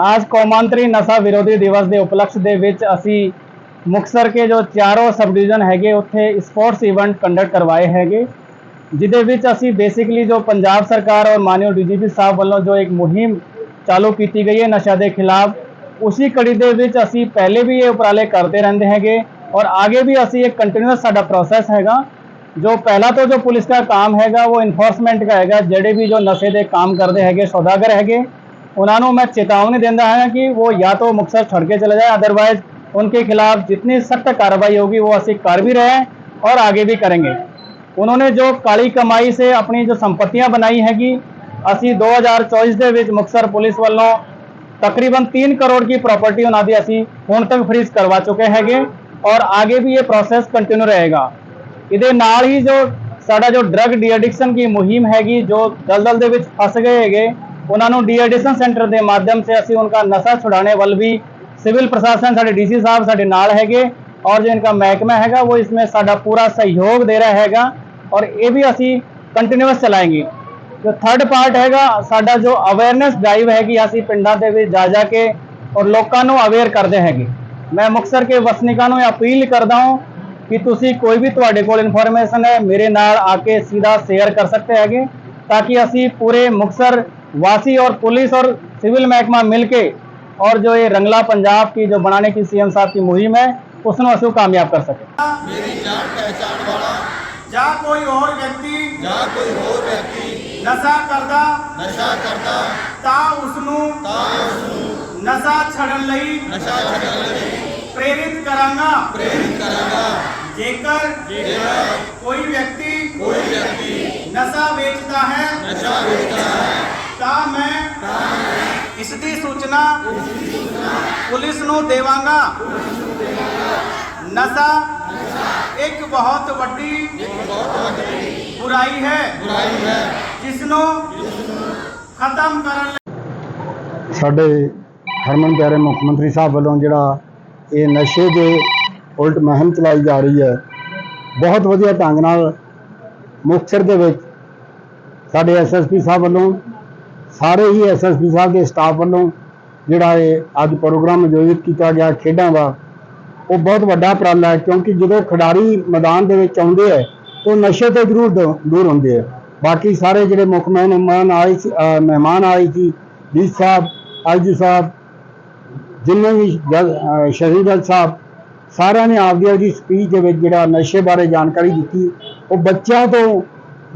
आज ਕੌਮਾਂਤਰੀ ਨਸ਼ਾ ਵਿਰੋਧੀ ਦਿਵਸ ਦੇ ਉਪਲਕਸ਼ ਦੇ ਵਿੱਚ ਅਸੀਂ ਮੁਕਤਸਰ ਕੇ ਜੋ ਚਾਰੋਂ ਸਬ ਡਿਵੀਜ਼ਨ ਹੈਗੇ ਉੱਥੇ ਸਪੋਰਟਸ ਇਵੈਂਟ ਕੰਡਕਟ ਕਰਵਾਏ ਹੈਗੇ ਜਿਹਦੇ ਵਿੱਚ ਅਸੀਂ ਬੇਸਿਕਲੀ ਜੋ ਪੰਜਾਬ ਸਰਕਾਰ ਔਰ ਮਾਨਯੋਗ ਡੀਜੀਪੀ ਸਾਹਿਬ ਵੱਲੋਂ ਜੋ ਇੱਕ ਮੁਹਿੰਮ ਚਾਲੂ ਕੀਤੀ ਗਈ ਹੈ ਨਸ਼ਾ ਦੇ ਖਿਲਾਫ ਉਸੇ ਕੜੀ ਦੇ ਵਿੱਚ ਅਸੀਂ ਪਹਿਲੇ ਵੀ ਇਹ ਉਪਰਾਲੇ ਕਰਦੇ ਰਹਿੰਦੇ ਹੈਗੇ ਔਰ ਆਗੇ ਵੀ ਅਸੀਂ ਇੱਕ ਕੰਟੀਨਿਊਸ ਸਾਡਾ ਪ੍ਰੋਸੈਸ ਹੈਗਾ जो पहला तो जो पुलिस का काम हैगा वो इन्फोर्समेंट का हैगा ਜਿਹੜੇ ਵੀ ਜੋ ਨਸ਼ੇ ਦੇ ਕੰਮ ਕਰਦੇ ਹੈਗੇ ਸੌਦਾਗਰ ਹੈਗੇ उन्होंने मैं चेतावनी देता है कि वो या तो मुक्तसर छड़के चले जाए अदरवाइज़ उनके खिलाफ जितनी सख्त कार्रवाई होगी, वो असी कर भी रहे हैं और आगे भी करेंगे। उन्होंने जो काली कमाई से अपनी जो संपत्तियाँ बनाई है कि असी 2024 दे चौबीस मुक्तसर पुलिस वालों तकरीबन तीन करोड़ की प्रॉपर्टी उन्होंने असी हूँ तक फ्रीज करवा चुके हैं और आगे भी ये प्रोसेस कंटिन्यू रहेगा। ये ही जो साड़ा जो ड्रग डी एडिक्शन की मुहिम हैगी, जो दलदल के फस गए है उन्होंने डी ਡੀਐਡੀਸਨ सेंटर के माध्यम से ਅਸੀਂ उनका नशा छुड़ाने वाल भी सिविल प्रशासन साढ़े डीसी साहब साढ़े नाल है और जो इनका महकमा हैगा, वो इसमें साढ़ा पूरा सहयोग दे रहा है और ये भी असी कंटिन्यूस चलाएँगे। जो थर्ड पार्ट हैगा, साडा जो अवेयरनेस ड्राइव हैगी, असी पिंड जा जाके और लोगों अवेयर करते हैं मैं मुक्तसर के वसनिकों में अपील करता हूँ कि तुम कोई भी थोड़े को इन्फॉर्मेशन है, मेरे नाल आके सीधा शेयर कर सकते हैं ताकि असी पूरे मुक्तसर वासी और पुलिस और सिविल महकमा मिलके और जो ये रंगला पंजाब की जो बनाने की सीएम साहब की मुहिम है उसमें ਅਸੀਂ कामयाब कर सके ਮੇਰੀ ਜਾਣ ਪਹਿਚਾਣ ਵਾਲਾ ਜਾਂ ਕੋਈ ਹੋਰ ਵਿਅਕਤੀ ਜਾਂ ਕੋਈ ਹੋਰ ਵਿਅਕਤੀ ਨਸ਼ਾ ਕਰਦਾ ਨਸ਼ਾ ਕਰਦਾ ਤਾਂ ਉਸ ਨੂੰ ਤਾਂ ਉਸ ਨੂੰ ਨਸ਼ਾ ਛੱਡਣ ਲਈ ਨਸ਼ਾ ਛੱਡਣ ਲਈ ਪ੍ਰੇਰਿਤ ਕਰਾਂਗਾ ਪ੍ਰੇਰਿਤ ਕਰਾਂਗਾ ਜੇਕਰ ਜੇਕਰ ਕੋਈ ਵਿਅਕਤੀ ਕੋਈ ਵਿਅਕਤੀ ਨਸ਼ਾ ਵੇਚਦਾ ਹੈ ਨਸ਼ਾ ਵੇਚਦਾ ਹੈ ਤਾਂ ਮੈਂ ਇਸ ਦੀ ਸੂਚਨਾ ਪੁਲਿਸ ਨੂੰ ਦੇਵਾਂਗਾ। ਨਸ਼ਾ ਇੱਕ ਬਹੁਤ ਵੱਡੀ ਬੁਰਾਈ ਹੈ। ਜਿਸ ਨੂੰ ਖਤਮ ਕਰਨ ਲਈ ਸਾਡੇ ਹਰਮਨ ਪਿਆਰੇ ਮੁੱਖ ਮੰਤਰੀ ਸਾਹਿਬ ਵੱਲੋਂ ਜਿਹੜਾ ਇਹ ਨਸ਼ੇ ਦੇ ਉਲਟ ਮੁਹਿੰਮ ਚਲਾਈ ਜਾ ਰਹੀ ਹੈ, ਬਹੁਤ ਵਧੀਆ ਢੰਗ ਨਾਲ ਮੁਕਤਸਰ ਦੇ ਵਿੱਚ ਸਾਡੇ ਐਸਐਸਪੀ ਸਾਹਿਬ ਵੱਲੋਂ ਸਾਰੇ ਹੀ ਐਸਐਸਪੀ ਸਾਹਿਬ ਦੇ ਸਟਾਫ ਵੱਲੋਂ ਜਿਹੜਾ ਇਹ ਅੱਜ ਪ੍ਰੋਗਰਾਮ ਆਯੋਜਿਤ ਕੀਤਾ ਗਿਆ ਖੇਡਾਂ ਦਾ, ਉਹ ਬਹੁਤ ਵੱਡਾ ਉਪਰਾਲਾ ਹੈ ਕਿਉਂਕਿ ਜਦੋਂ ਖਿਡਾਰੀ ਮੈਦਾਨ ਦੇ ਵਿੱਚ ਆਉਂਦੇ ਹੈ, ਉਹ ਨਸ਼ੇ ਤੋਂ ਜ਼ਰੂਰ ਦੂ- ਦੂਰ ਹੁੰਦੇ ਹੈ। ਬਾਕੀ ਸਾਰੇ ਜਿਹੜੇ ਮੁੱਖ ਮਹਿਮਾਨ ਆਏ ਸੀ ਮਹਿਮਾਨ ਆਏ ਸੀ ਡੀ ਸਾਹਿਬ ਆਈਜੀ ਸਾਹਿਬ, ਜਿੰਨੇ ਵੀ ਜੱਜ- ਸ਼ਹੀਦ ਸਾਹਿਬ, ਸਾਰਿਆਂ ਨੇ ਆਪਦੀ ਆਪਦੀ ਸਪੀਚ ਦੇ ਵਿੱਚ ਜਿਹੜਾ ਨਸ਼ੇ ਬਾਰੇ ਜਾਣਕਾਰੀ ਦਿੱਤੀ। ਉਹ ਬੱਚਿਆਂ ਤੋਂ,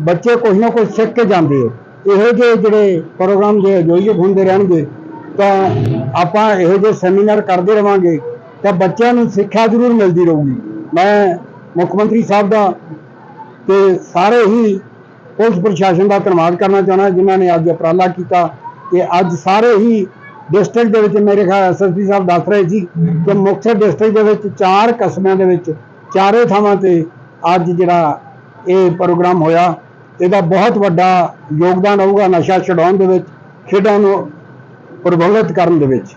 ਬੱਚੇ ਕੁਝ ਨਾ ਕੁਝ ਸਿੱਖ ਕੇ ਜਾਂਦੇ ਆ ਇਹੋ ਜਿਹੇ ਜਿਹੜੇ ਪ੍ਰੋਗਰਾਮ ਜੇ ਆਯੋਜਿਤ ਹੁੰਦੇ ਰਹਿਣਗੇ, ਤਾਂ ਆਪਾਂ ਇਹੋ ਜਿਹੇ ਸੈਮੀਨਾਰ ਕਰਦੇ ਰਵਾਂਗੇ, ਤਾਂ ਬੱਚਿਆਂ ਨੂੰ ਸਿੱਖਿਆ ਜ਼ਰੂਰ ਮਿਲਦੀ ਰਹੂਗੀ। ਮੈਂ ਮੁੱਖ ਮੰਤਰੀ ਸਾਹਿਬ ਦਾ ਤੇ ਸਾਰੇ ਹੀ ਪੁਲਿਸ ਪ੍ਰਸ਼ਾਸਨ ਦਾ ਧੰਨਵਾਦ ਕਰਨਾ ਚਾਹੁੰਦਾ, ਜਿਨ੍ਹਾਂ ਨੇ ਅੱਜ ਉਪਰਾਲਾ ਕੀਤਾ ਕਿ ਅੱਜ ਸਾਰੇ ਹੀ ਡਿਸਟ੍ਰਿਕਟ ਦੇ ਵਿੱਚ ਮੇਰੇ ਖਿਆਲ ਐਸਐਸਪੀ ਸਾਹਿਬ ਦੱਸ ਰਹੇ ਸੀ ਕਿ ਮੁਕਤਸਰ ਡਿਸਟ੍ਰਿਕਟ ਦੇ ਵਿੱਚ ਚਾਰ ਕਸਬਿਆਂ ਦੇ ਵਿੱਚ ਚਾਰੇ ਥਾਵਾਂ ਤੇ ਅੱਜ ਜਿਹੜਾ ਇਹ ਪ੍ਰੋਗਰਾਮ ਹੋਇਆ। ਇਹਦਾ ਬਹੁਤ ਵੱਡਾ ਯੋਗਦਾਨ ਹੋਊਗਾ ਨਸ਼ਾ ਛਡਾਉਣ ਦੇ ਵਿੱਚ, ਖੇਡਾਂ ਨੂੰ ਪ੍ਰਬੰਧਿਤ ਕਰਨ ਦੇ ਵਿੱਚ।